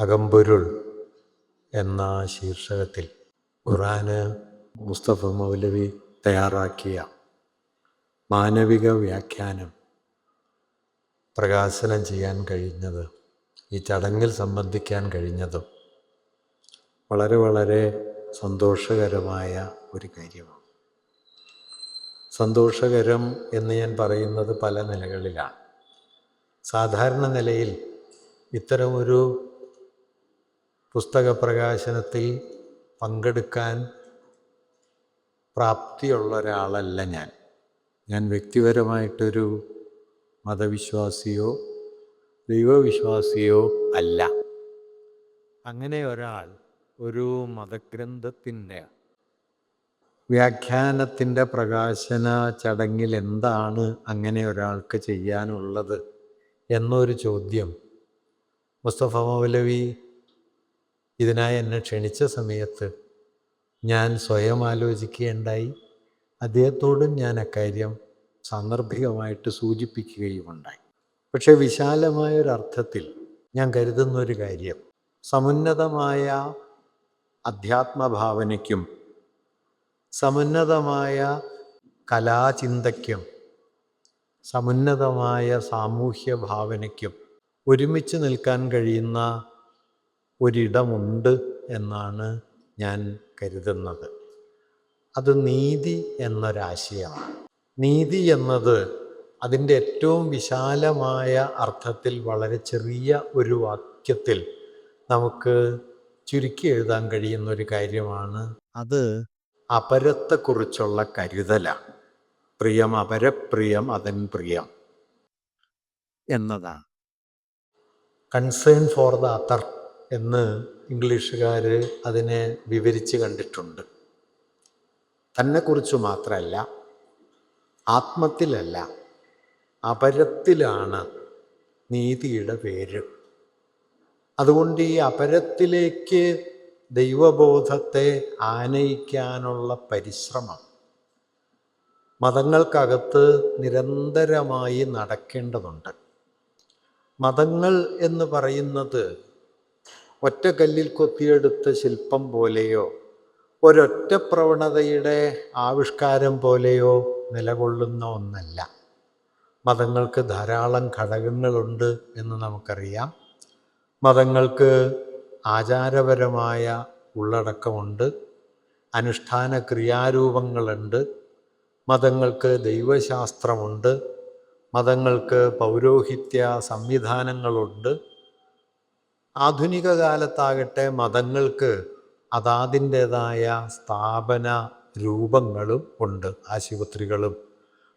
അകമ്പൊരുൾ എന്ന ശീർഷകത്തിൽ ഖുറാന് മുസ്തഫ മൗലവി തയ്യാറാക്കിയ മാനവിക വ്യാഖ്യാനം പ്രകാശനം ചെയ്യാൻ കഴിഞ്ഞത് ഈ ചടങ്ങിൽ സംബന്ധിക്കാൻ കഴിഞ്ഞതും വളരെ വളരെ സന്തോഷകരമായ ഒരു കാര്യമാണ്. സന്തോഷകരം എന്ന് ഞാൻ പറയുന്നത് പല നിലകളിലാണ്. സാധാരണ നിലയിൽ ഇത്തരമൊരു പുസ്തക പ്രകാശനത്തിൽ പങ്കെടുക്കാൻ പ്രാപ്തിയുള്ള ഒരാളല്ല ഞാൻ. ഞാൻ വ്യക്തിപരമായിട്ടൊരു മതവിശ്വാസിയോ ദൈവവിശ്വാസിയോ അല്ല. അങ്ങനെ ഒരാൾ ഒരു മതഗ്രന്ഥത്തിന്റെ വ്യാഖ്യാനത്തിന്റെ പ്രകാശന ചടങ്ങിൽ എന്താണ് അങ്ങനെ ഒരാൾക്ക് ചെയ്യാനുള്ളത് എന്നൊരു ചോദ്യം മുസ്തഫ മൗലവി ഇതിനായി എന്നെ ക്ഷണിച്ച സമയത്ത് ഞാൻ സ്വയം ആലോചിക്കുകയുണ്ടായി. അദ്ദേഹത്തോടും ഞാൻ അക്കാര്യം സാന്ദർഭികമായിട്ട് സൂചിപ്പിക്കുകയുമുണ്ടായി. പക്ഷേ വിശാലമായൊരർത്ഥത്തിൽ ഞാൻ കരുതുന്ന ഒരു കാര്യം. സമുന്നതമായ അധ്യാത്മഭാവനയ്ക്കും സമുന്നതമായ കലാചിന്തയ്ക്കും സമുന്നതമായ സാമൂഹ്യ ഭാവനയ്ക്കും ഒരുമിച്ച് നിൽക്കാൻ കഴിയുന്ന ഒരിടമുണ്ട് എന്നാണ് ഞാൻ കരുതുന്നത്. അത് നീതി എന്നൊരാശയമാണ്. നീതി എന്നത് അതിന്റെ ഏറ്റവും വിശാലമായ അർത്ഥത്തിൽ വളരെ ചെറിയ ഒരു വാക്യത്തിൽ നമുക്ക് ചുരുക്കി എഴുതാൻ കഴിയുന്ന ഒരു കാര്യമാണ്. അത് അപരത്തെക്കുറിച്ചുള്ള കരുതലാണ്. പ്രിയം അപരപ്രിയം അതൻ പ്രിയം എന്നതാണ്. കൺസേൺ ഫോർ ദ അതർ എന്ന് ഇംഗ്ലീഷുകാർ അതിനെ വിവരിച്ച് കണ്ടിട്ടുണ്ട്. തന്നെക്കുറിച്ച് മാത്രമല്ല ആത്മത്തിലല്ല അപരത്തിലാണ് നീതിയുടെ പേര്. അതുകൊണ്ട് ഈ അപരത്തിലേക്ക് ദൈവബോധത്തെ ആനയിക്കാനുള്ള പരിശ്രമം മതങ്ങൾക്കകത്ത് നിരന്തരമായി നടക്കേണ്ടതുണ്ട്. മതങ്ങൾ എന്ന് പറയുന്നത് ഒറ്റ കല്ലിൽ കൊത്തിയെടുത്ത ശില്പം പോലെയോ ഒരൊറ്റ പ്രവണതയുടെ ആവിഷ്കാരം പോലെയോ നിലകൊള്ളുന്ന ഒന്നല്ല. മതങ്ങൾക്ക് ധാരാളം ഘടകങ്ങളുണ്ട് എന്ന് നമുക്കറിയാം. മതങ്ങൾക്ക് ആചാരപരമായ ഉള്ളടക്കമുണ്ട്. അനുഷ്ഠാന ക്രിയാരൂപങ്ങളുണ്ട്. മതങ്ങൾക്ക് ദൈവശാസ്ത്രമുണ്ട്. മതങ്ങൾക്ക് പൗരോഹിത്യ സംവിധാനങ്ങളുണ്ട്. ആധുനിക കാലത്താകട്ടെ മതങ്ങൾക്ക് അതാതിന്റേതായ സ്ഥാപന രൂപങ്ങളും ഉണ്ട്. ആശുപത്രികളും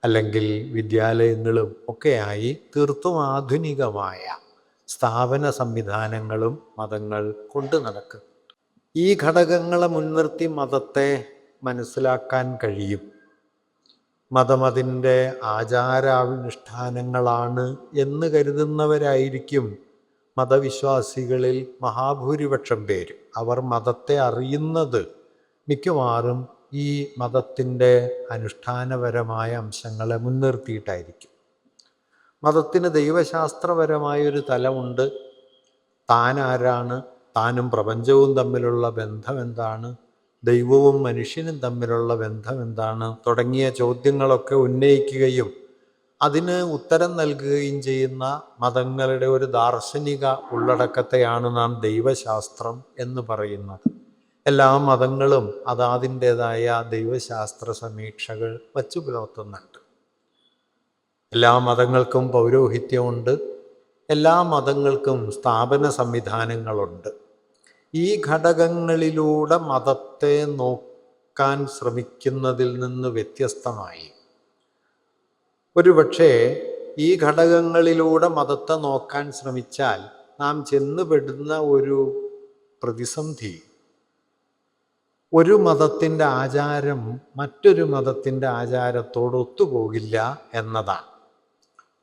അല്ലെങ്കിൽ വിദ്യാലയങ്ങളും ഒക്കെയായി തീർത്തും ആധുനികമായ സ്ഥാപന സംവിധാനങ്ങളും മതങ്ങൾ കൊണ്ടു നടക്കും ഈ ഘടകങ്ങളെ മുൻനിർത്തി മതത്തെ മനസ്സിലാക്കാൻ കഴിയും. മതമതിന്റെ ആചാരാനുഷ്ഠാനങ്ങളാണ് എന്ന് കരുതുന്നവരായിരിക്കും മതവിശ്വാസികളിൽ മഹാഭൂരിപക്ഷം പേര്. അവർ മതത്തെ അറിയുന്നത് മിക്കവാറും ഈ മതത്തിന്റെ അനുഷ്ഠാനപരമായ അംശങ്ങളെ മുൻനിർത്തിയിട്ടായിരിക്കും. മതത്തിന് ദൈവശാസ്ത്രപരമായൊരു തലമുണ്ട്. താൻ താനും പ്രപഞ്ചവും തമ്മിലുള്ള ബന്ധം എന്താണ് ദൈവവും മനുഷ്യനും തമ്മിലുള്ള ബന്ധം എന്താണ് തുടങ്ങിയ ചോദ്യങ്ങളൊക്കെ ഉന്നയിക്കുകയും അതിന് ഉത്തരം നൽകുകയും ചെയ്യുന്ന മതങ്ങളുടെ ഒരു ദാർശനിക ഉള്ളടക്കത്തെയാണ് നാം ദൈവശാസ്ത്രം എന്ന് പറയുന്നത്. എല്ലാ മതങ്ങളും അതാതിന്റെതായ ദൈവശാസ്ത്ര സമീക്ഷകൾ വച്ചു പുലർത്തുന്നുണ്ട്. എല്ലാ മതങ്ങൾക്കും പൗരോഹിത്യമുണ്ട്. എല്ലാ മതങ്ങൾക്കും സ്ഥാപന സംവിധാനങ്ങളുണ്ട്. ഈ ഘടകങ്ങളിലൂടെ മതത്തെ നോക്കാൻ ശ്രമിക്കുന്നതിൽ നിന്ന് വ്യത്യസ്തമായി. ഒരുപക്ഷെ ഈ ഘടകങ്ങളിലൂടെ മതത്തെ നോക്കാൻ ശ്രമിച്ചാൽ നാം ചെന്നുപെടുന്ന ഒരു പ്രതിസന്ധി. ഒരു മതത്തിന്റെ ആചാരം മറ്റൊരു മതത്തിന്റെ ആചാരത്തോട് ഒത്തുപോകില്ല എന്നതാണ്.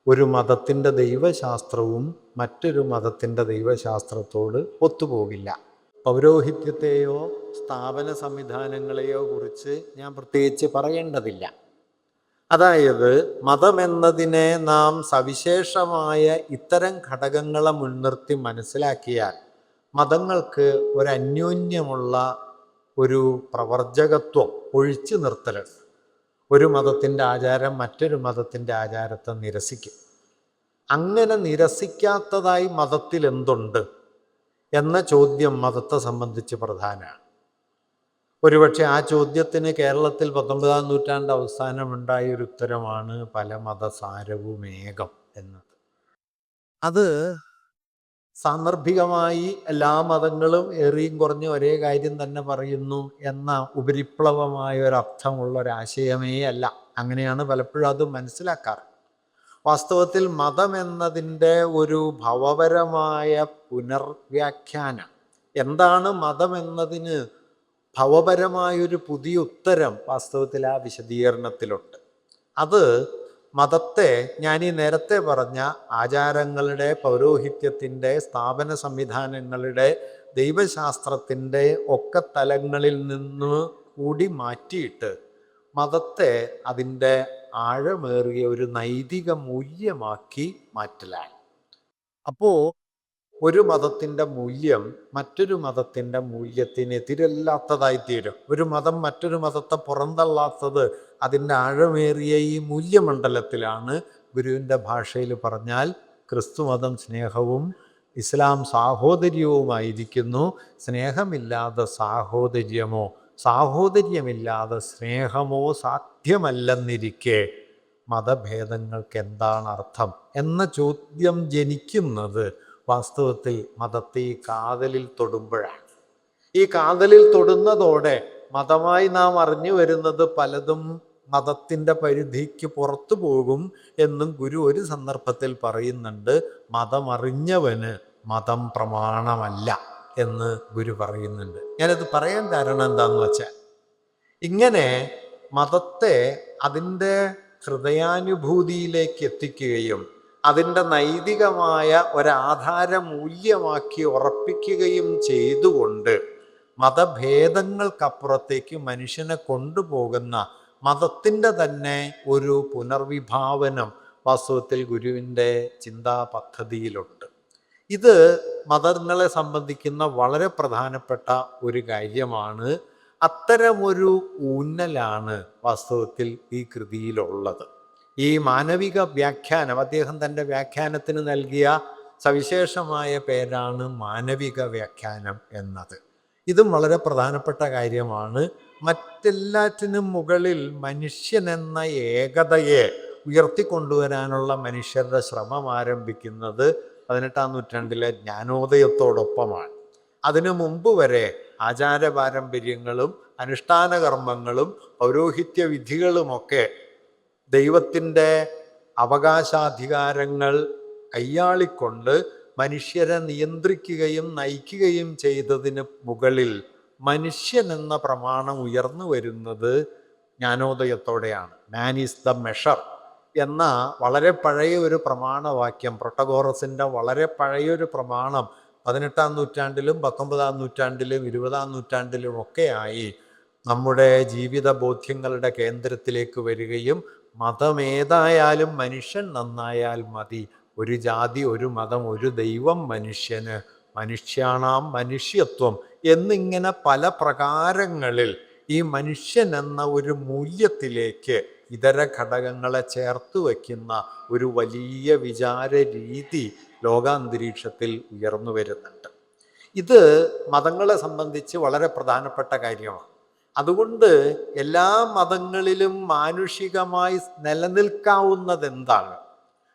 ഒരു മതത്തിന്റെ ദൈവശാസ്ത്രവും മറ്റൊരു മതത്തിന്റെ ദൈവശാസ്ത്രത്തോട് ഒത്തുപോകില്ല. പൗരോഹിത്യത്തെയോ സ്ഥാപന സംവിധാനങ്ങളെയോ കുറിച്ച് ഞാൻ പ്രത്യേകിച്ച് പറയേണ്ടതില്ല. അതായത് മതമെന്നതിനെ നാം സവിശേഷമായ ഇത്തരം ഘടകങ്ങളെ മുൻനിർത്തി മനസ്സിലാക്കിയാൽ മതങ്ങൾക്ക് ഒരു അന്യോന്യമുള്ള ഒരു പ്രവർജകത്വം ഒഴിച്ചു നിർത്തലുണ്ട് ഒരു മതത്തിന്റെ ആചാരം മറ്റൊരു മതത്തിന്റെ ആചാരത്തെ നിരസിക്കും. അങ്ങനെ നിരസിക്കാത്തതായി മതത്തിൽ എന്തുണ്ട് എന്ന ചോദ്യം മതത്തെ സംബന്ധിച്ച് പ്രധാനമാണ് ഒരുപക്ഷെ ആ ചോദ്യത്തിന് കേരളത്തിൽ പത്തൊമ്പതാം നൂറ്റാണ്ട് അവസാനമുണ്ടായ ഒരു ഉത്തരമാണ് പല മതസാരവും ഏകം എന്നത്. അത് സാന്ദർഭികമായി എല്ലാ മതങ്ങളും ഏറിയും കുറഞ്ഞ ഒരേ കാര്യം തന്നെ പറയുന്നു എന്ന ഉപരിപ്ലവമായ ഒരു അർത്ഥമുള്ള ഒരാശയമേ അല്ല. അങ്ങനെയാണ് പലപ്പോഴും അത് മനസ്സിലാക്കാറ്. വാസ്തവത്തിൽ മതം എന്നതിന്റെ ഒരു ഭവപരമായ പുനർവ്യാഖ്യാനം എന്താണ് മതം എന്നതിന് ഭവപരമായൊരു പുതിയ ഉത്തരം വാസ്തവത്തിൽ ആ വിശദീകരണത്തിലുണ്ട്. അത് മതത്തെ ഞാൻ ഈ നേരത്തെ പറഞ്ഞ ആചാരങ്ങളുടെ പൗരോഹിത്യത്തിന്റെ സ്ഥാപന സംവിധാനങ്ങളുടെ ദൈവശാസ്ത്രത്തിന്റെ ഒക്കെ തലങ്ങളിൽ നിന്ന് കൂടി മാറ്റിയിട്ട് മതത്തെ അതിന്റെ ആഴമേറിയ ഒരു നൈതിക മൂല്യമാക്കി മാറ്റലാണ്. അപ്പോൾ ഒരു മതത്തിന്റെ മൂല്യം മറ്റൊരു മതത്തിന്റെ മൂല്യത്തിന് എതിരല്ലാത്തതായിത്തീരും ഒരു മതം മറ്റൊരു മതത്തെ പുറന്തള്ളാത്തത് അതിന്റെ ആഴമേറിയ ഈ മൂല്യമണ്ഡലത്തിലാണ് ഗുരുവിന്റെ ഭാഷയിൽ പറഞ്ഞാൽ ക്രിസ്തു മതം സ്നേഹവും ഇസ്ലാം സാഹോദര്യവുമായിരിക്കുന്നു. സ്നേഹമില്ലാതെ സാഹോദര്യമോ സാഹോദര്യമില്ലാതെ സ്നേഹമോ സാധ്യമല്ലെന്നിരിക്കെ മതഭേദങ്ങൾക്ക് എന്താണ് അർത്ഥം? എന്ന ചോദ്യം ജനിക്കുന്നത് വാസ്തവത്തിൽ മതത്തെ ഈ കാതലിൽ തൊടുമ്പോഴാണ്. ഈ കാതലിൽ തൊടുന്നതോടെ മതമായി നാം അറിഞ്ഞു വരുന്നത് പലതും മതത്തിന്റെ പരിധിക്ക് പുറത്തു പോകും എന്നും ഗുരു ഒരു സന്ദർഭത്തിൽ പറയുന്നുണ്ട്. മതമറിഞ്ഞവന് മതം പ്രമാണമല്ല എന്ന് ഗുരു പറയുന്നുണ്ട്. ഞാനത് പറയാൻ കാരണം എന്താന്ന് വെച്ചാൽ ഇങ്ങനെ മതത്തെ അതിന്റെ ഹൃദയാനുഭൂതിയിലേക്ക് എത്തിക്കുകയും അതിന്റെ നൈതികമായ ഒരാധാര മൂല്യമാക്കി ഉറപ്പിക്കുകയും ചെയ്തുകൊണ്ട് മതഭേദങ്ങൾക്കപ്പുറത്തേക്ക് മനുഷ്യനെ കൊണ്ടുപോകുന്ന മതത്തിന്റെ തന്നെ ഒരു പുനർവിഭാവനം വാസ്തവത്തിൽ ഗുരുവിന്റെ ചിന്താ പദ്ധതിയിലുണ്ട് ഇത് മതങ്ങളെ സംബന്ധിക്കുന്ന വളരെ പ്രധാനപ്പെട്ട ഒരു കാര്യമാണ്. അത്തരമൊരു ഊന്നലാണ് വാസ്തവത്തിൽ ഈ കൃതിയിലുള്ളത്. ഈ മാനവിക വ്യാഖ്യാനം അദ്ദേഹം തന്റെ വ്യാഖ്യാനത്തിന് നൽകിയ സവിശേഷമായ പേരാണ് മാനവിക വ്യാഖ്യാനം എന്നത്. ഇതും വളരെ പ്രധാനപ്പെട്ട കാര്യമാണ്. മറ്റെല്ലാറ്റിനും മുകളിൽ മനുഷ്യൻ എന്ന ഏകതയെ ഉയർത്തിക്കൊണ്ടുവരാനുള്ള മനുഷ്യരുടെ ശ്രമം ആരംഭിക്കുന്നത് പതിനെട്ടാം നൂറ്റാണ്ടിലെ ജ്ഞാനോദയത്തോടൊപ്പമാണ്. അതിനു മുമ്പ് വരെ ആചാര പാരമ്പര്യങ്ങളും അനുഷ്ഠാന കർമ്മങ്ങളും പൗരോഹിത്യ വിധികളുമൊക്കെ ദൈവത്തിന്റെ അവകാശാധികാരങ്ങൾ കയ്യാളിക്കൊണ്ട് മനുഷ്യരെ നിയന്ത്രിക്കുകയും നയിക്കുകയും ചെയ്തതിന് മുകളിൽ മനുഷ്യൻ എന്ന പ്രമാണം ഉയർന്നു വരുന്നത് ജ്ഞാനോദയത്തോടെയാണ്. മാൻ ഈസ് ദ മെഷർ എന്ന വളരെ പഴയ ഒരു പ്രമാണവാക്യം പ്രൊട്ടഗോറസിന്റെ വളരെ പഴയൊരു പ്രമാണം പതിനെട്ടാം നൂറ്റാണ്ടിലും പത്തൊമ്പതാം നൂറ്റാണ്ടിലും ഇരുപതാം നൂറ്റാണ്ടിലും ഒക്കെയായി നമ്മുടെ ജീവിത ബോധ്യങ്ങളുടെ കേന്ദ്രത്തിലേക്ക് വരികയും മതമേതായാലും മനുഷ്യൻ നന്നായാൽ മതി. ഒരു ജാതി ഒരു മതം ഒരു ദൈവം മനുഷ്യന്. മനുഷ്യാണാം മനുഷ്യത്വം എന്നിങ്ങനെ പല പ്രകാരങ്ങളിൽ ഈ മനുഷ്യൻ എന്ന ഒരു മൂല്യത്തിലേക്ക് ഇതര ഘടകങ്ങളെ ചേർത്ത് വയ്ക്കുന്ന ഒരു വലിയ വിചാര രീതി ലോകാന്തരീക്ഷത്തിൽ ഉയർന്നു വരുന്നുണ്ട്. ഇത് മതങ്ങളെ സംബന്ധിച്ച് വളരെ പ്രധാനപ്പെട്ട കാര്യമാണ്. അതുകൊണ്ട് എല്ലാ മതങ്ങളിലും മാനുഷികമായി നിലനിൽക്കാവുന്നത് എന്താണ്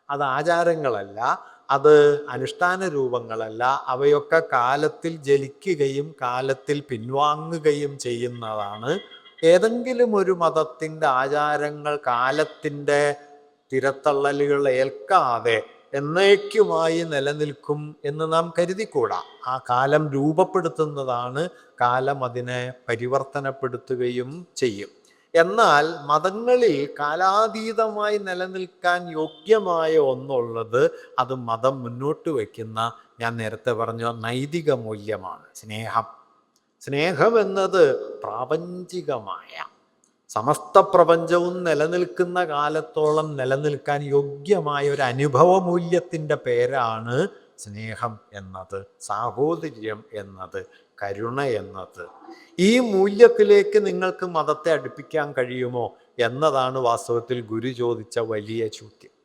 അത് ആചാരങ്ങളല്ല അത് അനുഷ്ഠാന രൂപങ്ങളല്ല അവയൊക്കെ കാലത്തിൽ ജലിക്കുകയും കാലത്തിൽ പിൻവാങ്ങുകയും ചെയ്യുന്നതാണ്. ഏതെങ്കിലും ഒരു മതത്തിന്റെ ആചാരങ്ങൾ കാലത്തിന്റെ തിരത്തള്ളലുകൾ ഏൽക്കാതെ എന്നേക്കുമായി നിലനിൽക്കും എന്ന് നാം കരുതിക്കൂടാ. ആ കാലം രൂപപ്പെടുത്തുന്നതാണ് കാലം അതിനെ പരിവർത്തനപ്പെടുത്തുകയും ചെയ്യും. എന്നാൽ മതങ്ങളിൽ കാലാതീതമായി നിലനിൽക്കാൻ യോഗ്യമായ ഒന്നുള്ളത് അത് മതം മുന്നോട്ട് വയ്ക്കുന്ന ഞാൻ നേരത്തെ പറഞ്ഞ നൈതിക മൂല്യമാണ് സ്നേഹം. സ്നേഹം എന്നത് പ്രാപഞ്ചികമായ സമസ്ത പ്രപഞ്ചവും നിലനിൽക്കുന്ന കാലത്തോളം നിലനിൽക്കാൻ യോഗ്യമായ ഒരു അനുഭവ മൂല്യത്തിന്റെ പേരാണ് സ്നേഹം എന്നത് സാഹോദര്യം എന്നത് കരുണ എന്നത്. ഈ മൂല്യത്തിലേക്ക് നിങ്ങൾക്ക് മതത്തെ അടുപ്പിക്കാൻ കഴിയുമോ എന്നതാണ് വാസ്തവത്തിൽ ഗുരു ചോദിച്ച വലിയ ചോദ്യം.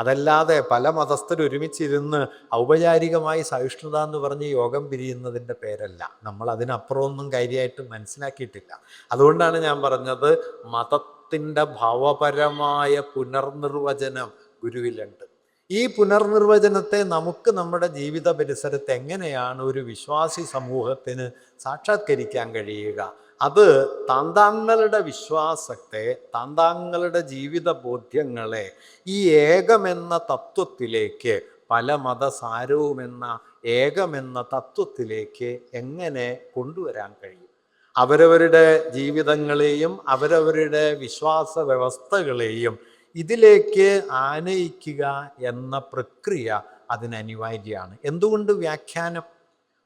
അതല്ലാതെ പല മതസ്ഥർ ഒരുമിച്ചിരുന്ന് ഔപചാരികമായി സഹിഷ്ണുത എന്ന് പറഞ്ഞ് യോഗം പിരിയുന്നതിന്റെ പേരല്ല. നമ്മൾ അതിനപ്പുറമൊന്നും കാര്യമായിട്ട് മനസ്സിലാക്കിയിട്ടില്ല. അതുകൊണ്ടാണ് ഞാൻ പറഞ്ഞത് മതത്തിന്റെ ഭാവപരമായ പുനർനിർവചനം ഗുരുവിലുണ്ട്. ഈ പുനർനിർവചനത്തെ നമുക്ക് നമ്മുടെ ജീവിത പരിസരത്ത് എങ്ങനെയാണ് ഒരു വിശ്വാസി സമൂഹത്തിന് സാക്ഷാത്കരിക്കാൻ കഴിയുക? അത് താന്താങ്ങളുടെ വിശ്വാസത്തെ താന്താങ്ങളുടെ ജീവിത ബോധ്യങ്ങളെ ഈ ഏകമെന്ന തത്വത്തിലേക്ക് പല മതസാരവുമെന്ന ഏകമെന്ന തത്വത്തിലേക്ക് എങ്ങനെ കൊണ്ടുവരാൻ കഴിയും? അവരവരുടെ ജീവിതങ്ങളെയും അവരവരുടെ വിശ്വാസ വ്യവസ്ഥകളെയും ഇതിലേക്ക് ആനയിക്കുക എന്ന പ്രക്രിയ അതിനനിവാര്യമാണ്. എന്തുകൊണ്ട് വ്യാഖ്യാനം?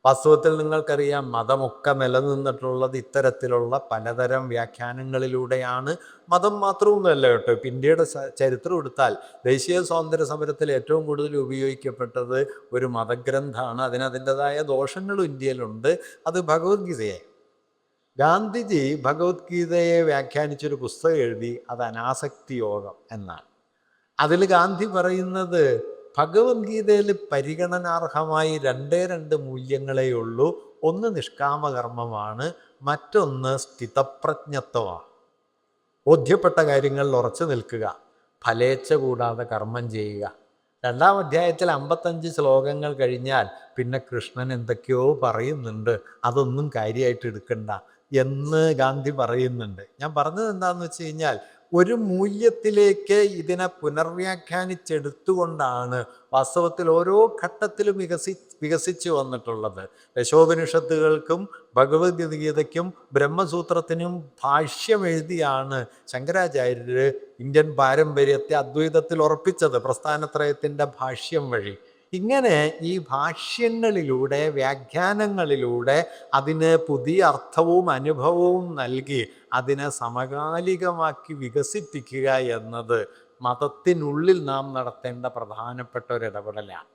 വാസ്തവത്തിൽ നിങ്ങൾക്കറിയാം മതമൊക്കെ നിലനിന്നിട്ടുള്ളത് ഇത്തരത്തിലുള്ള പലതരം വ്യാഖ്യാനങ്ങളിലൂടെയാണ്. മതം മാത്രമൊന്നുമല്ല കേട്ടോ. ഇപ്പം ഇന്ത്യയുടെ ചരിത്രം എടുത്താൽ ദേശീയ സ്വാതന്ത്ര്യ സമരത്തിൽ ഏറ്റവും കൂടുതൽ ഉപയോഗിക്കപ്പെട്ടത് ഒരു മതഗ്രന്ഥമാണ്. അതിന് അതിന്റെതായ ദോഷങ്ങളും ഇന്ത്യയിലുണ്ട്. അത് ഭഗവത്ഗീതയെ ഗാന്ധിജി ഭഗവത്ഗീതയെ വ്യാഖ്യാനിച്ചൊരു പുസ്തകം എഴുതി അത് അനാസക്തി യോഗം എന്നാണ്. അതിൽ ഗാന്ധി പറയുന്നത് ഭഗവത്ഗീതയിൽ പരിഗണനാർഹമായി രണ്ടേ രണ്ട് മൂല്യങ്ങളേ ഉള്ളൂ. ഒന്ന് നിഷ്കാമകർമ്മമാണ് മറ്റൊന്ന് സ്ഥിതപ്രജ്ഞത്വമാണ് ബോധ്യപ്പെട്ട കാര്യങ്ങളിൽ ഉറച്ചു നിൽക്കുക ഫലേച്ഛ കൂടാതെ കർമ്മം ചെയ്യുക. രണ്ടാം അധ്യായത്തിൽ അമ്പത്തഞ്ച് ശ്ലോകങ്ങൾ കഴിഞ്ഞാൽ പിന്നെ കൃഷ്ണൻ എന്തൊക്കെയോ പറയുന്നുണ്ട്. അതൊന്നും കാര്യമായിട്ട് എടുക്കണ്ട എന്ന് ഗാന്ധി പറയുന്നുണ്ട്. ഞാൻ പറഞ്ഞത് എന്താണെന്ന് വെച്ച് കഴിഞ്ഞാൽ ഒരു മൂല്യത്തിലേക്ക് ഇതിനെ പുനർവ്യാഖ്യാനിച്ചെടുത്തുകൊണ്ടാണ് വാസ്തവത്തിൽ ഓരോ ഘട്ടത്തിലും വികസി വികസിച്ചു വന്നിട്ടുള്ളത്. ദശോപനിഷത്തുകൾക്കും ഭഗവത്ഗീതയ്ക്കും ബ്രഹ്മസൂത്രത്തിനും ഭാഷ്യം എഴുതിയാണ് ശങ്കരാചാര്യർ ഇന്ത്യൻ പാരമ്പര്യത്തെ അദ്വൈതത്തിൽ ഉറപ്പിച്ചത് പ്രസ്ഥാനത്രയത്തിന്റെ ഭാഷ്യം വഴി. ഇങ്ങനെ ഈ ഭാഷ്യങ്ങളിലൂടെ വ്യാഖ്യാനങ്ങളിലൂടെ അതിന് പുതിയ അർത്ഥവും അനുഭവവും നൽകി അതിനെ സമകാലികമാക്കി വികസിപ്പിക്കുക എന്നത് മതത്തിനുള്ളിൽ നാം നടത്തേണ്ട പ്രധാനപ്പെട്ട ഒരു ഇടപെടലാണ്.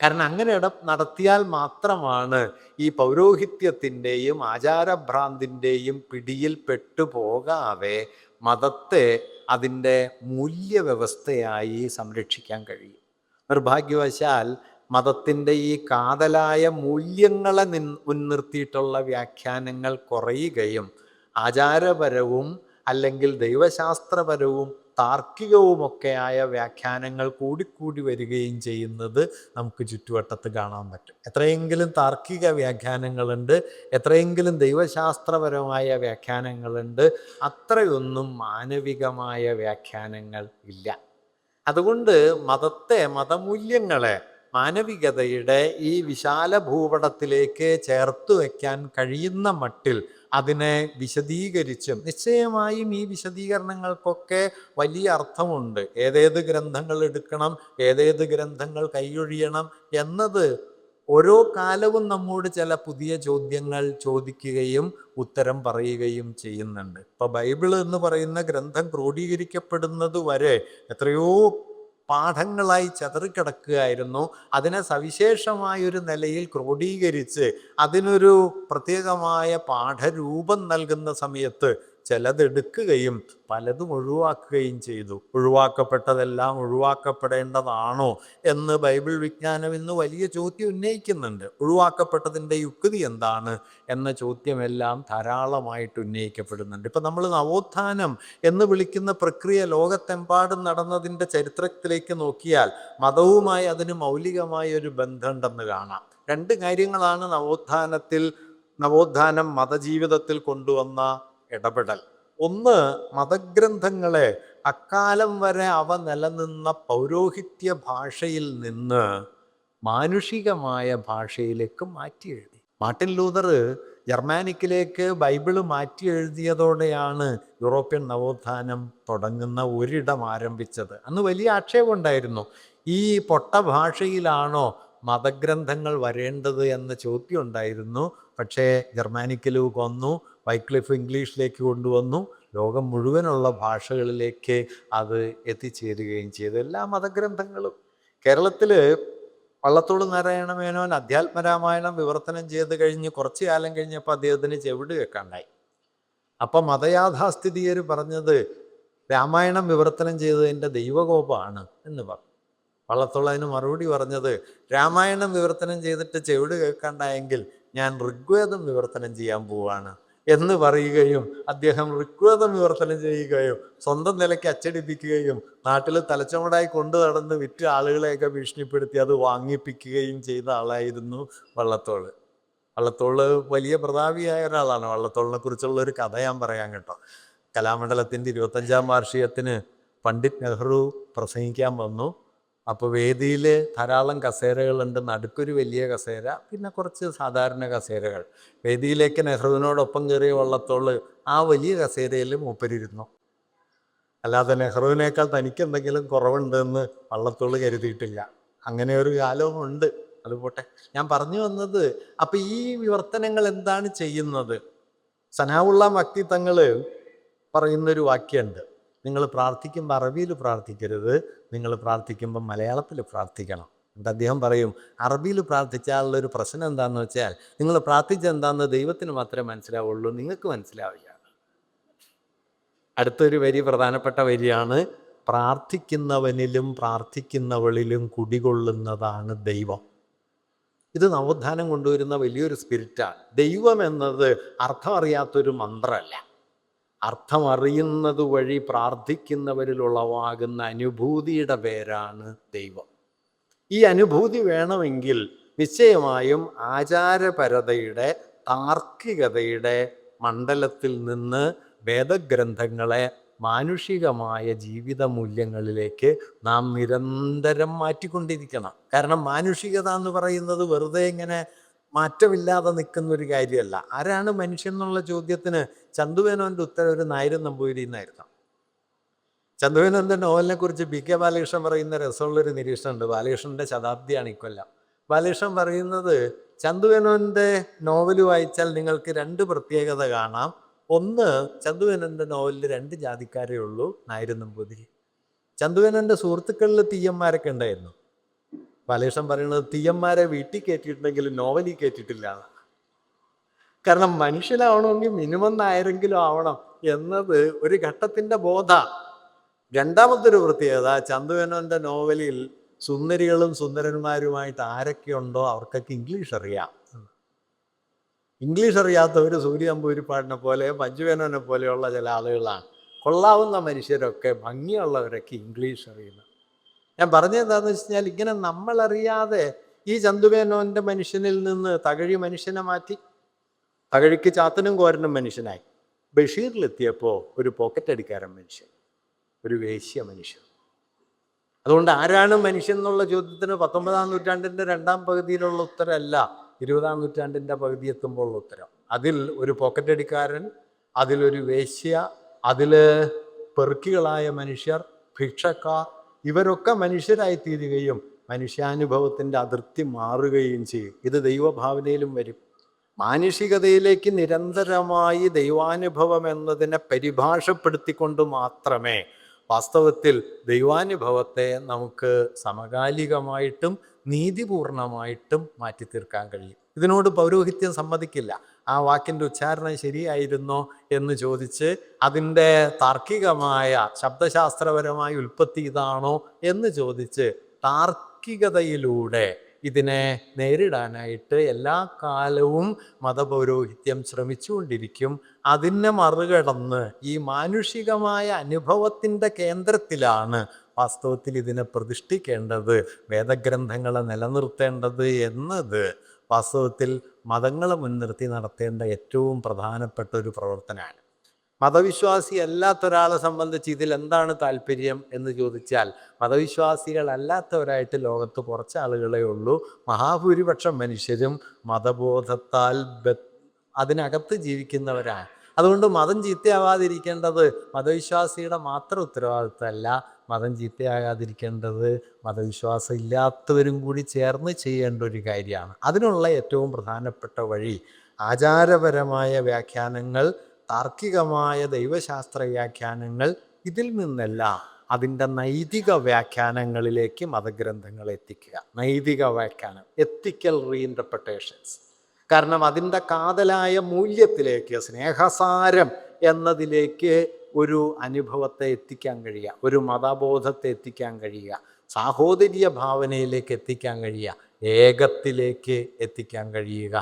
കാരണം അങ്ങനെ ഇട നടത്തിയാൽ മാത്രമാണ് ഈ പൗരോഹിത്യത്തിന്റെയും ആചാരഭ്രാന്തിന്റെയും പിടിയിൽ പെട്ടുപോകാതെ മതത്തെ അതിന്റെ മൂല്യവ്യവസ്ഥയായി സംരക്ഷിക്കാൻ കഴിയും. നിർഭാഗ്യവശാൽ മതത്തിന്റെ ഈ കാതലായ മൂല്യങ്ങളെ നിൻ മുൻനിർത്തിയിട്ടുള്ള വ്യാഖ്യാനങ്ങൾ കുറയുകയും ആചാരപരവും അല്ലെങ്കിൽ ദൈവശാസ്ത്രപരവും താർക്കികവുമൊക്കെയായ വ്യാഖ്യാനങ്ങൾ കൂടിക്കൂടി വരികയും ചെയ്യുന്നത് നമുക്ക് ചുറ്റുവട്ടത്ത് കാണാൻ പറ്റും. എത്രയെങ്കിലും താർക്കിക വ്യാഖ്യാനങ്ങളുണ്ട് എത്രയെങ്കിലും ദൈവശാസ്ത്രപരമായ വ്യാഖ്യാനങ്ങളുണ്ട് അത്രയൊന്നും മാനവികമായ വ്യാഖ്യാനങ്ങൾ ഇല്ല. അതുകൊണ്ട് മതത്തെ മതമൂല്യങ്ങളെ മാനവികതയുടെ ഈ വിശാല ഭൂപടത്തിലേക്ക് ചേർത്ത് വയ്ക്കാൻ കഴിയുന്ന മട്ടിൽ അതിനെ വിശദീകരിച്ചും നിശ്ചയമായും ഈ വിശദീകരണങ്ങൾക്കൊക്കെ വലിയ അർത്ഥമുണ്ട്. ഏതേത് ഗ്രന്ഥങ്ങൾ എടുക്കണം ഏതേത് ഗ്രന്ഥങ്ങൾ കൈയൊഴിയണം എന്നത് ഓരോ കാലവും നമ്മോട് ചില പുതിയ ചോദ്യങ്ങൾ ചോദിക്കുകയും ഉത്തരം പറയുകയും ചെയ്യുന്നുണ്ട്. ഇപ്പൊ ബൈബിൾ എന്ന് പറയുന്ന ഗ്രന്ഥം ക്രോഡീകരിക്കപ്പെടുന്നത് വരെ എത്രയോ പാഠങ്ങളായി ചതറിക്കിടക്കുകയായിരുന്നു. അതിനെ സവിശേഷമായൊരു നിലയിൽ ക്രോഡീകരിച്ച് അതിനൊരു പ്രത്യേകമായ പാഠരൂപം നൽകുന്ന സമയത്ത് ചിലതെടുക്കുകയും പലതും ഒഴിവാക്കുകയും ചെയ്തു. ഒഴിവാക്കപ്പെട്ടതെല്ലാം ഒഴിവാക്കപ്പെടേണ്ടതാണോ എന്ന് ബൈബിൾ വിജ്ഞാനം ഇന്ന് വലിയ ചോദ്യം ഉന്നയിക്കുന്നുണ്ട്. ഒഴിവാക്കപ്പെട്ടതിന്റെ യുക്തി എന്താണ് എന്ന ചോദ്യമെല്ലാം ധാരാളമായിട്ട് ഉന്നയിക്കപ്പെടുന്നുണ്ട്. ഇപ്പം നമ്മൾ നവോത്ഥാനം എന്ന് വിളിക്കുന്ന പ്രക്രിയ ലോകത്തെമ്പാടും നടന്നതിന്റെ ചരിത്രത്തിലേക്ക് നോക്കിയാൽ മതവുമായി അതിന് മൗലികമായ ഒരു ബന്ധമുണ്ടെന്ന് കാണാം. രണ്ട് കാര്യങ്ങളാണ് നവോത്ഥാനത്തിൽ നവോത്ഥാനം മതജീവിതത്തിൽ കൊണ്ടുവന്ന ഇടപെടൽ. ഒന്ന് മതഗ്രന്ഥങ്ങളെ അക്കാലം വരെ അവ നിലനിന്ന പൗരോഹിത്യ ഭാഷയിൽ നിന്ന് മാനുഷികമായ ഭാഷയിലേക്ക് മാറ്റി എഴുതി മാർട്ടിൻ ലൂതർ ജർമാനിക്കിലേക്ക് ബൈബിൾ മാറ്റി എഴുതിയതോടെയാണ് യൂറോപ്യൻ നവോത്ഥാനം തുടങ്ങുന്ന ഒരിടം ആരംഭിച്ചത്. അന്ന് വലിയ ആക്ഷേപം ഉണ്ടായിരുന്നു. ഈ പൊട്ട ഭാഷയിലാണോ മതഗ്രന്ഥങ്ങൾ വരേണ്ടത് എന്ന ചോദ്യം ഉണ്ടായിരുന്നു. പക്ഷേ ജർമാനിക്കലു കൊന്നു. വൈക്ലിഫ് ഇംഗ്ലീഷിലേക്ക് കൊണ്ടുവന്നു. ലോകം മുഴുവനുള്ള ഭാഷകളിലേക്ക് അത് എത്തിച്ചേരുകയും ചെയ്തു. എല്ലാ മതഗ്രന്ഥങ്ങളും. കേരളത്തിൽ വള്ളത്തോട് നാരായണ മേനോൻ അധ്യാത്മരാമായണം വിവർത്തനം ചെയ്ത് കഴിഞ്ഞ് കുറച്ച് കാലം കഴിഞ്ഞപ്പോൾ അദ്ദേഹത്തിന് ചെവിട് വെക്കാണ്ടായി അപ്പം മതയാഥാസ്ഥിതിയർ പറഞ്ഞത് രാമായണം വിവർത്തനം ചെയ്തതിന്റെ ദൈവകോപമാണ് എന്ന് പറഞ്ഞു. വള്ളത്തോൾ അതിന് മറുപടി പറഞ്ഞത് രാമായണം വിവർത്തനം ചെയ്തിട്ട് ചെവിട് കേൾക്കാണ്ടായെങ്കിൽ ഞാൻ ഋഗ്വേദം വിവർത്തനം ചെയ്യാൻ പോവാണ്. എന്ന് പറയുകയും അദ്ദേഹം ഋഗ്വേദം വിവർത്തനം ചെയ്യുകയും സ്വന്തം നിലയ്ക്ക് അച്ചടിപ്പിക്കുകയും നാട്ടിൽ തലച്ചുമടായി കൊണ്ടു നടന്ന് വിറ്റ് ആളുകളെയൊക്കെ ഭീഷണിപ്പെടുത്തി അത് വാങ്ങിപ്പിക്കുകയും ചെയ്ത ആളായിരുന്നു വള്ളത്തോൾ. വള്ളത്തോൾ വലിയ പ്രതാപിയായ ഒരാളാണ്. വള്ളത്തോളിനെ കുറിച്ചുള്ള ഒരു കഥ ഞാൻ പറയാൻ കേട്ടോ. കലാമണ്ഡലത്തിന്റെ ഇരുപത്തഞ്ചാം വാർഷികത്തിന് പണ്ഡിറ്റ് നെഹ്റു പ്രസംഗിക്കാൻ വന്നു. അപ്പോൾ വേദിയിൽ ധാരാളം കസേരകളുണ്ട് നടുക്കൊരു വലിയ കസേര പിന്നെ കുറച്ച് സാധാരണ കസേരകൾ. വേദിയിലേക്ക് നെഹ്റുവിനോടൊപ്പം കയറിയ വള്ളത്തോൾ ആ വലിയ കസേരയിൽ മൂപ്പരിരുന്നു. അല്ലാതെ നെഹ്റുവിനേക്കാൾ തനിക്ക് എന്തെങ്കിലും കുറവുണ്ടെന്ന് വള്ളത്തോൾ കരുതിയിട്ടില്ല. അങ്ങനെ ഒരു കാലവും ഉണ്ട്. അതുപോട്ടെ ഞാൻ പറഞ്ഞു വന്നത് അപ്പം ഈ വിവർത്തനങ്ങൾ എന്താണ് ചെയ്യുന്നത്? സനാവുള്ള മക്തി തങ്ങൾ പറയുന്നൊരു വാക്യമുണ്ട്. നിങ്ങൾ പ്രാർത്ഥിക്കുമ്പോൾ അറബിയിൽ പ്രാർത്ഥിക്കരുത്. നിങ്ങൾ പ്രാർത്ഥിക്കുമ്പോൾ മലയാളത്തിൽ പ്രാർത്ഥിക്കണം. എന്നിട്ട് അദ്ദേഹം പറയും അറബിയിൽ പ്രാർത്ഥിച്ചാലുള്ള ഒരു പ്രശ്നം എന്താണെന്ന് വെച്ചാൽ നിങ്ങൾ പ്രാർത്ഥിച്ച എന്താണെന്ന് ദൈവത്തിന് മാത്രമേ മനസ്സിലാവുള്ളൂ നിങ്ങൾക്ക് മനസ്സിലാവില്ല. അടുത്തൊരു വരി പ്രധാനപ്പെട്ട വരിയാണ് പ്രാർത്ഥിക്കുന്നവനിലും പ്രാർത്ഥിക്കുന്നവളിലും കുടികൊള്ളുന്നതാണ് ദൈവം. ഇത് നവോത്ഥാനം കൊണ്ടുവരുന്ന വലിയൊരു സ്പിരിറ്റാണ്. ദൈവം എന്നത് അർത്ഥം അറിയാത്തൊരു മന്ത്രമല്ല. അർത്ഥം അറിയുന്നത് വഴി പ്രാർത്ഥിക്കുന്നവരിൽ ഉളവാകുന്ന അനുഭൂതിയുടെ പേരാണ് ദൈവം. ഈ അനുഭൂതി വേണമെങ്കിൽ നിശ്ചയമായും ആചാരപരതയുടെ താർക്കികതയുടെ മണ്ഡലത്തിൽ നിന്ന് വേദഗ്രന്ഥങ്ങളെ മാനുഷികമായ ജീവിത മൂല്യങ്ങളിലേക്ക് നാം നിരന്തരം മാറ്റിക്കൊണ്ടിരിക്കണം. കാരണം മാനുഷികത എന്ന് പറയുന്നത് വെറുതെ ഇങ്ങനെ മാറ്റമില്ലാതെ നിൽക്കുന്ന ഒരു കാര്യമല്ല. ആരാണ് മനുഷ്യൻ എന്നുള്ള ചോദ്യത്തിന് ചന്തുവേനോന്റെ ഉത്തരം ഒരു നായരും നമ്പൂരി എന്നായിരുന്നു ചന്തുവേനോന്റെ നോവലിനെ കുറിച്ച് ബി കെ ബാലകൃഷ്ണൻ പറയുന്ന രസമുള്ളൊരു നിരീക്ഷണമുണ്ട്. ബാലകൃഷ്ണന്റെ ശതാബ്ദിയാണ് ഇക്കൊല്ലം. ബാലകൃഷ്ണൻ പറയുന്നത് ചന്തുവേനോന്റെ നോവൽ വായിച്ചാൽ നിങ്ങൾക്ക് രണ്ട് പ്രത്യേകത കാണാം. ഒന്ന് ചന്തുവേനന്റെ നോവലിൽ രണ്ട് ജാതിക്കാരേ ഉള്ളൂ നായരും നമ്പൂതിരി ചന്തുവേനന്റെ സുഹൃത്തുക്കളിൽ തീയന്മാരൊക്കെ ഉണ്ടായിരുന്നു. ബാലകൃഷ്ണൻ പറയുന്നത് തീയന്മാരെ വീട്ടിൽ കയറ്റിയിട്ടുണ്ടെങ്കിലും നോവലി കയറ്റിയിട്ടില്ല. കാരണം മനുഷ്യനാവണമെങ്കിൽ മിനിമം നായരെങ്കിലും ആവണം എന്നത് ഒരു ഘട്ടത്തിന്റെ ബോധ. രണ്ടാമത്തെ ഒരു പ്രത്യേകത ചന്തുവേനോന്റെ നോവലിൽ സുന്ദരികളും സുന്ദരന്മാരുമായിട്ട് ആരൊക്കെയുണ്ടോ അവർക്കൊക്കെ ഇംഗ്ലീഷ് അറിയാം. ഇംഗ്ലീഷ് അറിയാത്തവർ സൂര്യനമ്പൂരിപ്പാടിനെ പോലെ മഞ്ജുവേനോനെ പോലെയുള്ള ചില ആളുകളാണ്. കൊള്ളാവുന്ന മനുഷ്യരൊക്കെ ഭംഗിയുള്ളവരൊക്കെ ഇംഗ്ലീഷ് അറിയുന്നു ഞാൻ പറഞ്ഞത് എന്താണെന്ന് വെച്ച് കഴിഞ്ഞാൽ ഇങ്ങനെ നമ്മളറിയാതെ ഈ ചന്തുവേനോന്റെ മനുഷ്യനിൽ നിന്ന് തകഴി മനുഷ്യനെ മാറ്റി തകഴിക്ക് ചാത്തനും കോരനും മനുഷ്യനായി. ബഷീറിലെത്തിയപ്പോൾ ഒരു പോക്കറ്റ് അടിക്കാരൻ മനുഷ്യൻ ഒരു വേശ്യ മനുഷ്യൻ. അതുകൊണ്ട് ആരാണ് മനുഷ്യൻ എന്നുള്ള ചോദ്യത്തിന് പത്തൊമ്പതാം നൂറ്റാണ്ടിന്റെ രണ്ടാം പകുതിയിലുള്ള ഉത്തരമല്ല ഇരുപതാം നൂറ്റാണ്ടിന്റെ പകുതി എത്തുമ്പോഴുള്ള ഉത്തരം. അതിൽ ഒരു പോക്കറ്റ് അടിക്കാരൻ അതിലൊരു വേശ്യ അതിൽ പെറുക്കികളായ മനുഷ്യർ ഭിക്ഷക്കാർ ഇവരൊക്കെ മനുഷ്യരായി തീരുകയും മനുഷ്യാനുഭവത്തിന്റെ അതിർത്തി മാറുകയും ചെയ്യും. ഇത് ദൈവഭാവനയിലും വരും. മാനുഷികതയിലേക്ക് നിരന്തരമായി ദൈവാനുഭവം എന്നതിനെ പരിഭാഷപ്പെടുത്തിക്കൊണ്ട് മാത്രമേ വാസ്തവത്തിൽ ദൈവാനുഭവത്തെ നമുക്ക് സമകാലികമായിട്ടും നീതിപൂർണമായിട്ടും മാറ്റി തീർക്കാൻ കഴിയും. ഇതിനോട് പൗരോഹിത്യം സമ്മതിക്കില്ല. ആ വാക്കിന്റെ ഉച്ചാരണം ശരിയായിരുന്നോ എന്ന് ചോദിച്ച് അതിന്റെ താർക്കികമായ ശബ്ദശാസ്ത്രപരമായ ഉൽപ്പത്തി ഇതാണോ എന്ന് ചോദിച്ച് താർക്കികതയിലൂടെ ഇതിനെ നേരിടാനായിട്ട് എല്ലാ കാലവും മതപൗരോഹിത്യം ശ്രമിച്ചുകൊണ്ടിരിക്കും. അതിനെ മറികടന്ന് ഈ മാനുഷികമായ അനുഭവത്തിന്റെ കേന്ദ്രത്തിലാണ് വാസ്തവത്തിൽ ഇതിനെ പ്രതിഷ്ഠിക്കേണ്ടത്. വേദഗ്രന്ഥങ്ങളെ നിലനിർത്തേണ്ടത് എന്നത് വാസ്തവത്തിൽ മതങ്ങളെ മുൻനിർത്തി നടത്തേണ്ട ഏറ്റവും പ്രധാനപ്പെട്ട ഒരു പ്രവർത്തനമാണ്. മതവിശ്വാസി അല്ലാത്ത ഒരാളെ സംബന്ധിച്ച് ഇതിൽ എന്താണ് താല്പര്യം എന്ന് ചോദിച്ചാൽ മതവിശ്വാസികളല്ലാത്തവരായിട്ട് ലോകത്ത് കുറച്ച് ആളുകളെ ഉള്ളൂ. മഹാഭൂരിപക്ഷം മനുഷ്യരും മതബോധത്താൽ അതിനകത്ത് ജീവിക്കുന്നവരാണ്. അതുകൊണ്ട് മതം ചീത്തയാവാതിരിക്കേണ്ടത് മതവിശ്വാസിയുടെ മാത്രം ഉത്തരവാദിത്തമല്ല മതം ചീത്തയാകാതിരിക്കേണ്ടത് മതവിശ്വാസം ഇല്ലാത്തവരും കൂടി ചേർന്ന് ചെയ്യേണ്ട ഒരു കാര്യമാണ്. അതിനുള്ള ഏറ്റവും പ്രധാനപ്പെട്ട വഴി ആചാരപരമായ വ്യാഖ്യാനങ്ങൾ താർക്കികമായ ദൈവശാസ്ത്ര വ്യാഖ്യാനങ്ങൾ ഇതിൽ നിന്നെല്ലാം അതിന്റെ നൈതിക വ്യാഖ്യാനങ്ങളിലേക്ക് മതഗ്രന്ഥങ്ങൾ എത്തിക്കുക. നൈതിക വ്യാഖ്യാനം എത്തിക്കൽ റീഇന്റർപ്രിട്ടേഷൻസ് കാരണം അതിന്റെ കാതലായ മൂല്യത്തിലേക്ക് സ്നേഹസാരം എന്നതിലേക്ക് ഒരു അനുഭവത്തെ എത്തിക്കാൻ കഴിയുക ഒരു മതബോധത്തെ എത്തിക്കാൻ കഴിയുക സാഹോദര്യ ഭാവനയിലേക്ക് എത്തിക്കാൻ കഴിയുക ഏകത്തിലേക്ക് എത്തിക്കാൻ കഴിയുക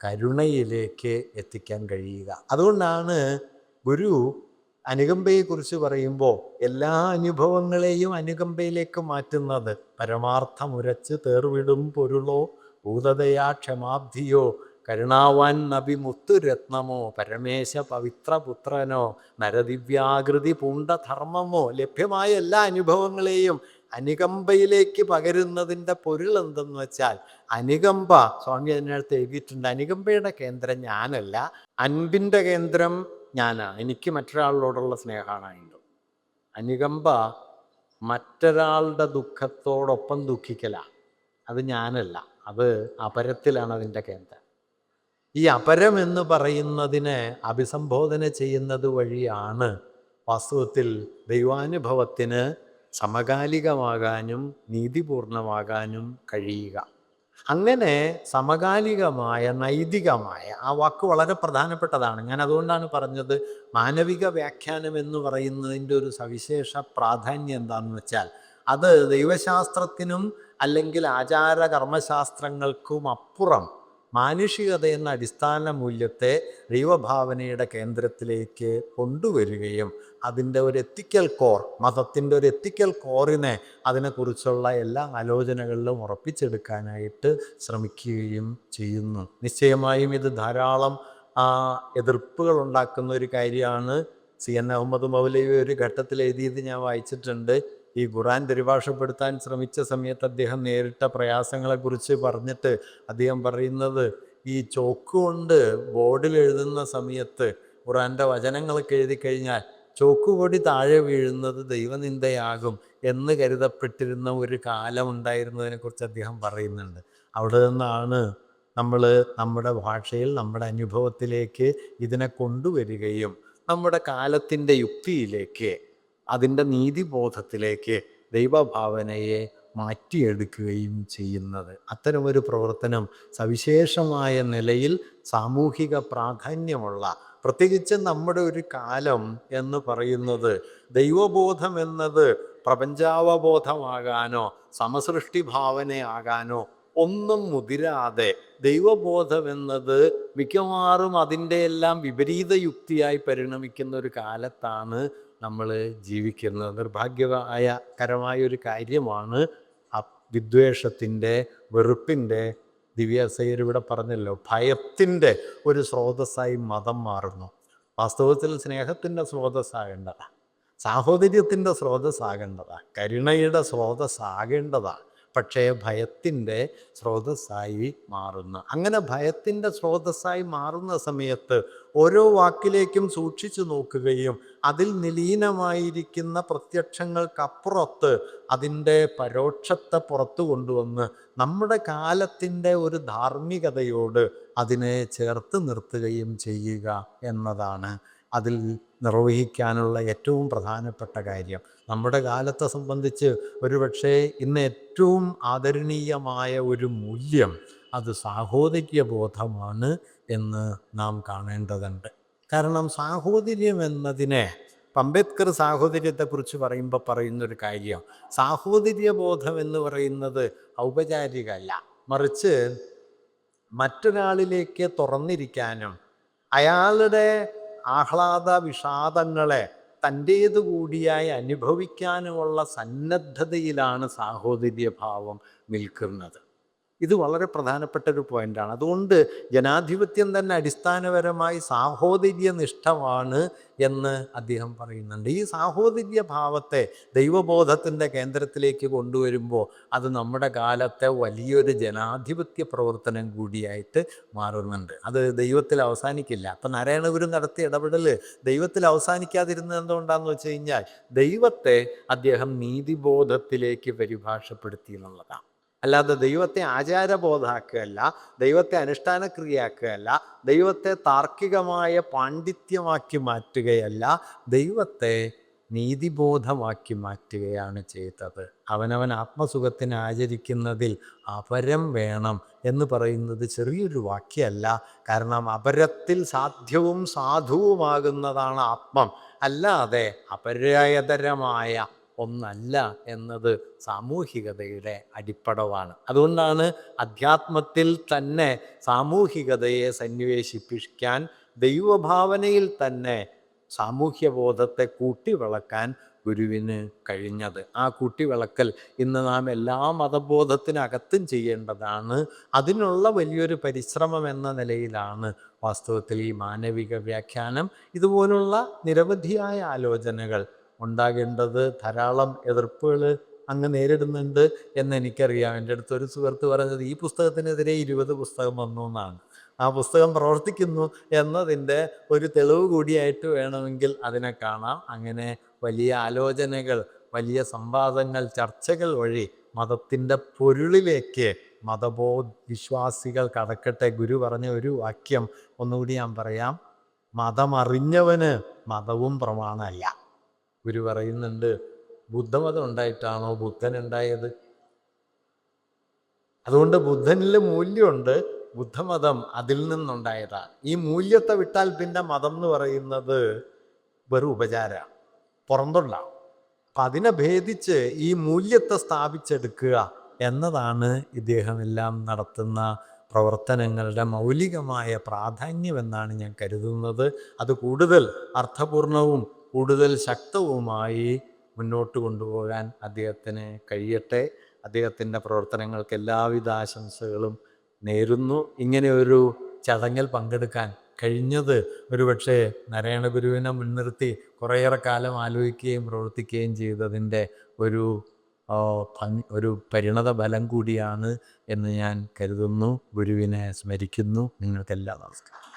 കരുണയിലേക്ക് എത്തിക്കാൻ കഴിയുക. അതുകൊണ്ടാണ് ഗുരു അനുകമ്പയെക്കുറിച്ച് പറയുമ്പോൾ എല്ലാ അനുഭവങ്ങളെയും അനുകമ്പയിലേക്ക് മാറ്റുന്നത്. പരമാർത്ഥമുരച്ച് തേർവിടും പൊരുളോ ഭൂതതയാ ക്ഷമാബ്ധിയോ കരുണാവാൻ നബി മുത്തുരത്നമോ പരമേശ പവിത്രപുത്രനോ നരദിവ്യാകൃതി പൂണ്ട ധർമ്മമോ ലഭ്യമായ എല്ലാ അനുഭവങ്ങളെയും അനുകമ്പയിലേക്ക് പകരുന്നതിന്റെ പൊരുൾ എന്തെന്ന് വെച്ചാൽ അനുകമ്പ സ്വാമി അതിനകത്ത് എഴുതിയിട്ടുണ്ട്. അനുകമ്പയുടെ കേന്ദ്രം ഞാനല്ല അൻപിന്റെ കേന്ദ്രം ഞാനാണ് എനിക്ക് മറ്റൊരാളോടുള്ള സ്നേഹമാണ് അതിന്റെ അനുകമ്പ മറ്റൊരാളുടെ ദുഃഖത്തോടൊപ്പം ദുഃഖിക്കല. അത് ഞാനല്ല. അത് അപരത്തിലാണ് അതിന്റെ കേന്ദ്രം. ഈ അപരം എന്ന് പറയുന്നതിനെ അഭിസംബോധന ചെയ്യുന്നത് വഴിയാണ് വാസ്തവത്തിൽ ദൈവാനുഭവത്തിന് സമകാലികമാകാനും നീതിപൂർണമാകാനും കഴിയുക. അങ്ങനെ സമകാലികമായ നൈതികമായ ആ വാക്ക് വളരെ പ്രധാനപ്പെട്ടതാണ്. ഞാൻ അതുകൊണ്ടാണ് പറഞ്ഞത് മാനവിക വ്യാഖ്യാനം എന്ന് പറയുന്നതിന്റെ ഒരു സവിശേഷ പ്രാധാന്യം എന്താണെന്ന് വെച്ചാൽ അത് ദൈവശാസ്ത്രത്തിനും അല്ലെങ്കിൽ ആചാര കർമ്മശാസ്ത്രങ്ങൾക്കും അപ്പുറം മാനുഷികത എന്ന അടിസ്ഥാന മൂല്യത്തെ ദൈവഭാവനയുടെ കേന്ദ്രത്തിലേക്ക് കൊണ്ടുവരികയും അതിന്റെ ഒരു എത്തിക്കൽ കോർ മതത്തിന്റെ ഒരു എത്തിക്കൽ കോറിനെ അതിനെക്കുറിച്ചുള്ള എല്ലാ ആലോചനകളിലും ഉറപ്പിച്ചെടുക്കാനായിട്ട് ശ്രമിക്കുകയും ചെയ്യുന്നു. നിശ്ചയമായും ഇത് ധാരാളം എതിർപ്പുകൾ ഉണ്ടാക്കുന്ന ഒരു കാര്യമാണ്. സി എൻ അഹമ്മദ് മൗലവി ഒരു ഘട്ടത്തിൽ എഴുതിയത് ഞാൻ വായിച്ചിട്ടുണ്ട്. ഈ ഖുറാൻ പരിഭാഷപ്പെടുത്താൻ ശ്രമിച്ച സമയത്ത് അദ്ദേഹം നേരിട്ട പ്രയാസങ്ങളെക്കുറിച്ച് പറഞ്ഞിട്ട് അദ്ദേഹം പറയുന്നത് ഈ ചോക്ക് കൊണ്ട് ബോർഡിൽ എഴുതുന്ന സമയത്ത് ഖുറാന്റെ വചനങ്ങളൊക്കെ എഴുതി കഴിഞ്ഞാൽ ചോക്കുപൊടി താഴെ വീഴുന്നത് ദൈവനിന്ദയാകും എന്ന് കരുതപ്പെട്ടിരുന്ന ഒരു കാലം ഉണ്ടായിരുന്നതിനെക്കുറിച്ച് അദ്ദേഹം പറയുന്നുണ്ട്. അവിടെ നിന്നാണ് നമ്മൾ നമ്മുടെ ഭാഷയിൽ നമ്മുടെ അനുഭവത്തിലേക്ക് ഇതിനെ കൊണ്ടുവരികയും നമ്മുടെ കാലത്തിന്റെ യുക്തിയിലേക്ക് അതിന്റെ നീതിബോധത്തിലേക്ക് ദൈവഭാവനയെ മാറ്റിയെടുക്കുകയും ചെയ്യുന്നത്. അത്തരമൊരു പ്രവർത്തനം സവിശേഷമായ നിലയിൽ സാമൂഹിക പ്രാധാന്യമുള്ള പ്രത്യേകിച്ച് നമ്മുടെ ഒരു കാലം എന്ന് പറയുന്നത് ദൈവബോധം എന്നത് പ്രപഞ്ചാവബോധമാകാനോ സമസൃഷ്ടി ഭാവനയാകാനോ ഒന്നും മുതിരാതെ ദൈവബോധം എന്നത് മിക്കവാറും അതിന്റെ എല്ലാം വിപരീത യുക്തിയായി പരിണമിക്കുന്ന ഒരു കാലത്താണ് നമ്മൾ ജീവിക്കുന്നത്. നിർഭാഗ്യമായ കരമായ ഒരു കാര്യമാണ് വിദ്വേഷത്തിന്റെ വെറുപ്പിന്റെ ദിവ്യാസയ്യർ ഇവിടെ പറഞ്ഞല്ലോ ഭയത്തിന്റെ ഒരു സ്രോതസ്സായി മതം മാറുന്നു. വാസ്തവത്തിൽ സ്നേഹത്തിന്റെ സ്രോതസ്സാകേണ്ടതാണ് സാഹോദര്യത്തിന്റെ സ്രോതസ്സാകേണ്ടതാണ് കരുണയുടെ സ്രോതസ്സാകേണ്ടതാണ് പക്ഷേ ഭയത്തിന്റെ സ്രോതസ്സായി മാറുന്നു. അങ്ങനെ ഭയത്തിന്റെ സ്രോതസ്സായി മാറുന്ന സമയത്ത് ഓരോ വാക്കിലേക്കും സൂക്ഷിച്ചു നോക്കുകയും അതിൽ നിലീനമായിരിക്കുന്ന പ്രത്യക്ഷങ്ങൾക്കപ്പുറത്ത് അതിന്റെ പരോക്ഷത്തെ പുറത്തു കൊണ്ടുവന്ന് നമ്മുടെ കാലത്തിന്റെ ഒരു ധാർമ്മികതയോട് അതിനെ ചേർത്ത് നിർത്തുകയും ചെയ്യുക എന്നതാണ് അതിൽ നിർവഹിക്കാനുള്ള ഏറ്റവും പ്രധാനപ്പെട്ട കാര്യം. നമ്മുടെ കാലത്തെ സംബന്ധിച്ച് ഒരുപക്ഷെ ഇന്ന് ഏറ്റവും ആദരണീയമായ ഒരു മൂല്യം അത് സാഹോദര്യബോധമാണ് എന്ന് നാം കാണേണ്ടതുണ്ട്. കാരണം സാഹോദര്യം എന്നതിനെ അംബേദ്കർ സാഹോദര്യത്തെക്കുറിച്ച് പറയുമ്പോൾ പറയുന്നൊരു കാര്യം സാഹോദര്യബോധം എന്ന് പറയുന്നത് ഔപചാരികമല്ല. മറിച്ച് മറ്റൊരാളിലേക്ക് തുറന്നിരിക്കാനും അയാളുടെ ആഹ്ലാദ വിഷാദങ്ങളെ തന്റേതു കൂടിയായി അനുഭവിക്കാനുമുള്ള സന്നദ്ധതയിലാണ് സാഹോദര്യഭാവം നിൽക്കുന്നത്. ഇത് വളരെ പ്രധാനപ്പെട്ട ഒരു പോയിന്റാണ് അതുകൊണ്ട് ജനാധിപത്യം തന്നെ അടിസ്ഥാനപരമായി സാഹോദര്യനിഷ്ഠമാണ് എന്ന് അദ്ദേഹം പറയുന്നുണ്ട്. ഈ സാഹോദര്യ ഭാവത്തെ ദൈവബോധത്തിന്റെ കേന്ദ്രത്തിലേക്ക് കൊണ്ടുവരുമ്പോൾ അത് നമ്മുടെ കാലത്തെ വലിയൊരു ജനാധിപത്യ പ്രവർത്തനം കൂടിയായിട്ട് മാറുന്നുണ്ട്. അത് ദൈവത്തിൽ അവസാനിക്കില്ല. അപ്പം നാരായണഗുരു നടത്തിയ ഇടപെടൽ ദൈവത്തിൽ അവസാനിക്കാതിരുന്നത് എന്തുകൊണ്ടാന്ന് വെച്ച് കഴിഞ്ഞാൽ ദൈവത്തെ അദ്ദേഹം നീതിബോധത്തിലേക്ക് പരിഭാഷപ്പെടുത്തി എന്നുള്ളതാണ്. അല്ലാതെ ദൈവത്തെ ആചാരബോധാക്കുകയല്ല ദൈവത്തെ അനുഷ്ഠാനക്രിയയാക്കുകയല്ല ദൈവത്തെ താർക്കികമായ പാണ്ഡിത്യമാക്കി മാറ്റുകയല്ല ദൈവത്തെ നീതിബോധമാക്കി മാറ്റുകയാണ് ചെയ്തത്. അവനവൻ ആത്മസുഖത്തിന് ആചരിക്കുന്നതിൽ അപരം വേണം എന്ന് പറയുന്നത് ചെറിയൊരു വാക്യമല്ല. കാരണം അപരത്തിൽ സാധ്യവും സാധുവുമാകുന്നതാണ് ആത്മം. അല്ലാതെ അപരായതരമായ ഒന്നല്ല എന്നത് സാമൂഹികതയുടെ അടിപ്പടവാണ്. അതുകൊണ്ടാണ് അധ്യാത്മത്തിൽ തന്നെ സാമൂഹികതയെ സന്നിവേശിപ്പിക്കാൻ ദൈവഭാവനയിൽ തന്നെ സാമൂഹ്യബോധത്തെ കൂട്ടിവിളക്കാൻ ഗുരുവിന് കഴിഞ്ഞത്. ആ കൂട്ടിവിളക്കൽ ഇന്ന് നാം എല്ലാ മതബോധത്തിനകത്തും ചെയ്യേണ്ടതാണ്. അതിനുള്ള വലിയൊരു പരിശ്രമം എന്ന നിലയിലാണ് വാസ്തവത്തിൽ ഈ മാനവിക വ്യാഖ്യാനം. ഇതുപോലുള്ള നിരവധിയായ ആലോചനകൾ ഉണ്ടാകേണ്ടത് ധാരാളം എതിർപ്പുകൾ അങ്ങ് നേരിടുന്നുണ്ട് എന്ന് എനിക്കറിയാം. എന്റെ അടുത്ത് ഒരു സുഹൃത്ത് പറഞ്ഞത് ഈ പുസ്തകത്തിനെതിരെ ഇരുപത് പുസ്തകം വന്നു എന്നാണ്. ആ പുസ്തകം പ്രവർത്തിക്കുന്നു എന്നതിന്റെ ഒരു തെളിവ് കൂടിയായിട്ട് വേണമെങ്കിൽ അതിനെ കാണാം. അങ്ങനെ വലിയ ആലോചനകൾ വലിയ സംവാദങ്ങൾ ചർച്ചകൾ വഴി മതത്തിന്റെ പൊരുളിലേക്ക് മതബോ വിശ്വാസികൾ കടക്കട്ടെ ഗുരു പറഞ്ഞ ഒരു വാക്യം ഒന്നുകൂടി ഞാൻ പറയാം. മതമറിഞ്ഞവന് മതവും പ്രമാണമല്ല. ഗുരു പറയുന്നുണ്ട് ബുദ്ധമതം ഉണ്ടായിട്ടാണോ ബുദ്ധൻ ഉണ്ടായത് അതുകൊണ്ട് ബുദ്ധനിൽ മൂല്യമുണ്ട് ബുദ്ധമതം അതിൽ നിന്നുണ്ടായതാണ് ഈ മൂല്യത്തെ വിട്ടാൽ പിന്നെ മതം എന്ന് പറയുന്നത് വെറും ഉപചാരമാണ് പുറന്തുള്ള. അപ്പം അതിനെ ഭേദിച്ച് ഈ മൂല്യത്തെ സ്ഥാപിച്ചെടുക്കുക എന്നതാണ് ഇദ്ദേഹം എല്ലാം നടത്തുന്ന പ്രവർത്തനങ്ങളുടെ മൗലികമായ പ്രാധാന്യമെന്നാണ് ഞാൻ കരുതുന്നത്. അത് കൂടുതൽ അർത്ഥപൂർണവും കൂടുതൽ ശക്തവുമായി മുന്നോട്ട് കൊണ്ടുപോകാൻ അദ്ദേഹത്തിന് കഴിയട്ടെ. അദ്ദേഹത്തിന്റെ പ്രവർത്തനങ്ങൾക്ക് എല്ലാവിധ ആശംസകളും നേരുന്നു. ഇങ്ങനെ ഒരു ചടങ്ങിൽ പങ്കെടുക്കാൻ കഴിഞ്ഞത് ഒരുപക്ഷെ നാരായണ ഗുരുവിനെ മുൻനിർത്തി കുറേയേറെ കാലം ആലോചിക്കുകയും പ്രവർത്തിക്കുകയും ചെയ്തതിന്റെ ഒരു ഒരു പരിണത ബലം കൂടിയാണ് എന്ന് ഞാൻ കരുതുന്നു. ഗുരുവിനെ സ്മരിക്കുന്നു. നിങ്ങൾക്കെല്ലാം നമസ്കാരം